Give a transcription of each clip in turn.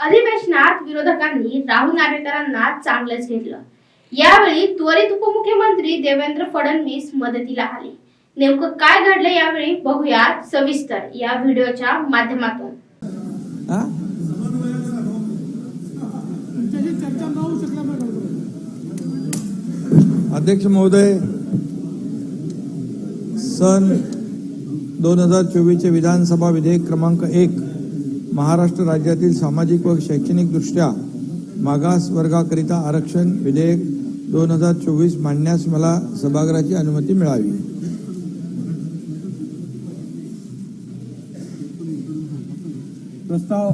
अधिवेशनात विरोधकांनी राहुल नार्वेकरांना चांगलंच घेतलं. यावेळी त्वरित उपमुख्यमंत्री देवेंद्र फडणवीस मदतीला आले. नेमकं काय घडलं यावेळी बघूयात सविस्तर या व्हिडिओच्या माध्यमातून. अध्यक्ष महोदय सन दोन हजार चोवीसचे विधानसभा विधेयक क्रमांक एक महाराष्ट्र राज्यातील सामाजिक व शैक्षणिकदृष्ट्या मागास वर्गाकरिता आरक्षण विधेयक दोन हजार चोवीस मांडण्यास मला सभागृहाची अनुमती मिळावी. प्रस्ताव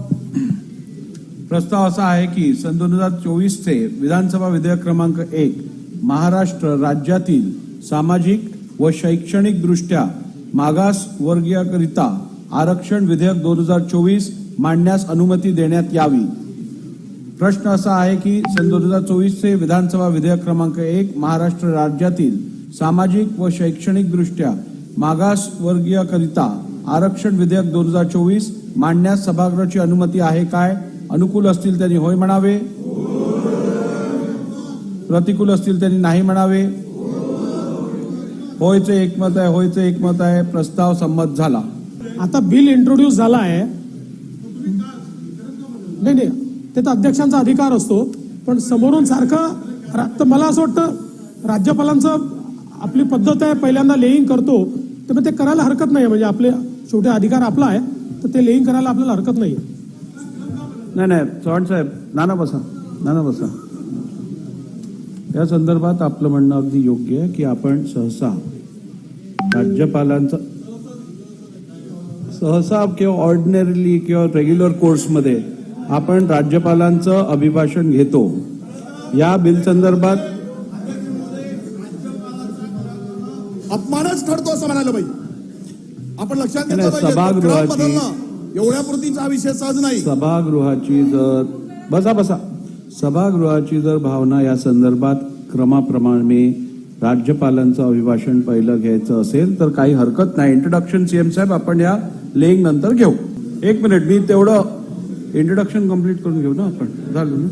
प्रस्ताव असा आहे की सन दोन हजार चोवीसचे विधानसभा विधेयक क्रमांक एक महाराष्ट्र राज्यातील सामाजिक व शैक्षणिकदृष्ट्या मागास वर्गीयकरिता आरक्षण विधेयक दोन हजार चोवीस मांडण्यास अनुमती देण्यात यावी. प्रश्न असा आहे की सन दोन हजार चोवीसचे विधानसभा विधेयक क्रमांक एक महाराष्ट्र राज्यातील सामाजिक व शैक्षणिक दृष्ट्या आरक्षण विधेयक दोन हजार चोवीस मांडण्यास सभागृहाची अनुमती आहे काय? अनुकूल असतील त्यांनी होय म्हणावे? प्रतिकूल असतील त्यांनी नाही म्हणावे? होयचे एकमत आहे होयचे एकमत आहे प्रस्ताव संमत झाला. आता बिल इंट्रोड्यूस झाला आहे. नाही नाही. ते तर अध्यक्षांचा अधिकार असतो. पण समोरून सारखं तर मला असं वाटतं राज्यपालांचं आपली पद्धत आहे पहिल्यांदा लेईंग करतो. तर मग ते करायला हरकत नाही म्हणजे आपले शेवटी अधिकार आपला आहे तर ते लेईंग करायला आपल्याला हरकत नाही नाही नाही. चव्हाण साहेब नाना बसा. नाना बसा. या संदर्भात आपलं म्हणणं अगदी योग्य आहे की आपण सहसा राज्यपालांचा सहसा किंवा ऑर्डिनरीली किंवा रेग्युलर कोर्समध्ये आपण राज्यपालांचं अभिभाषण घेतो. या बिल संदर्भात अपमानच ठरतो असं म्हणायला पाहिजे. आपण लक्षात घेतलं पाहिजे सभागृहाची- क्रम बदलणं एवढ्या पूर्तीचा हा विषय सहज नाही. सभागृहाची जर बसा बसा. सभागृहाची जर भावना या संदर्भात क्रमाप्रमाणे राज्यपालांचं अभिभाषण पहिलं घ्यायचं असेल तर काही हरकत नाही. इंट्रोडक्शन सीएम साहेब आपण या लेंग नंतर घेऊ. एक मिनिट मी तेवढं इंट्रोडक्शन कंप्लीट करून घेऊ ना आपण? झालं ना?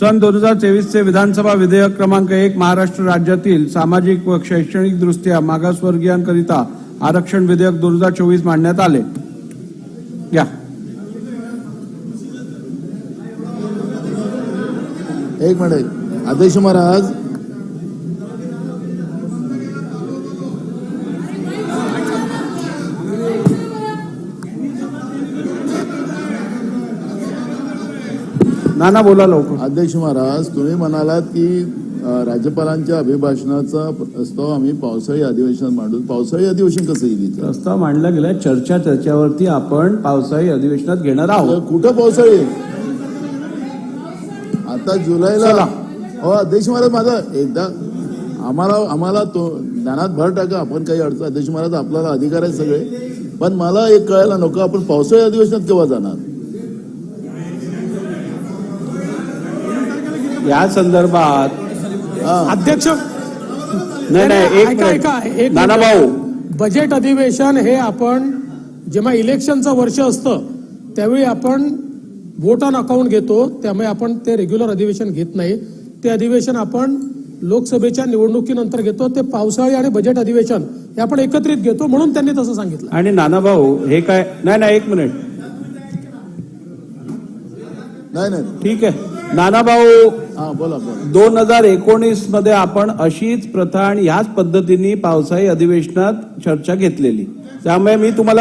सन दोन हजार तेवीसचे विधानसभा विधेयक क्रमांक एक महाराष्ट्र राज्यातील सामाजिक व शैक्षणिक दृष्ट्या मागासवर्गीयांकरिता आरक्षण विधेयक दोन हजार चोवीस मांडण्यात आले. घ्या एक मिनिट. आदेश महाराज नाना बोला लवकर. अध्यक्ष महाराज तुम्ही म्हणालात की राज्यपालांच्या अभिभाषणाचा प्रस्ताव आम्ही पावसाळी अधिवेशनात मांडू पावसाळी अधिवेशन कसं येईल? प्रस्ताव मांडला गेला चर्चा त्याच्यावरती आपण पावसाळी अधिवेशनात घेणार आहोत. कुठं पावसाळी? आता जुलैला. हो अध्यक्ष महाराज माझा एकदा आम्हाला आम्हाला तो ज्ञानात भर टाका आपण काही अडचण अध्यक्ष महाराज आपल्याला अधिकार आहे सगळे. पण मला एक कळायला नको आपण पावसाळी अधिवेशनात केव्हा जाणार? या संदर्भात अध्यक्ष नाही नाही एक ऐका ऐका. एक नाना. भाऊ. बजेट अधिवेशन हे आपण जेव्हा इलेक्शनचं वर्ष असतं त्यावेळी आपण वोट ऑन अकाउंट घेतो त्यामुळे आपण ते रेग्युलर अधिवेशन घेत नाही. ते अधिवेशन आपण लोकसभेच्या निवडणुकीनंतर घेतो ते पावसाळी आणि बजेट अधिवेशन हे आपण एकत्रित घेतो म्हणून त्यांनी तसं सांगितलं. आणि नाना भाऊ हे काय नाही नाही एक मिनिट नाही नाही. ठीक आहे. नाना भाऊ बोला दोन हजार एकोणीसमध्ये आपण अशीच प्रथा आणि ह्याच पद्धतीने पावसाळी अधिवेशनात चर्चा घेतलेली. त्यामुळे मी तुम्हाला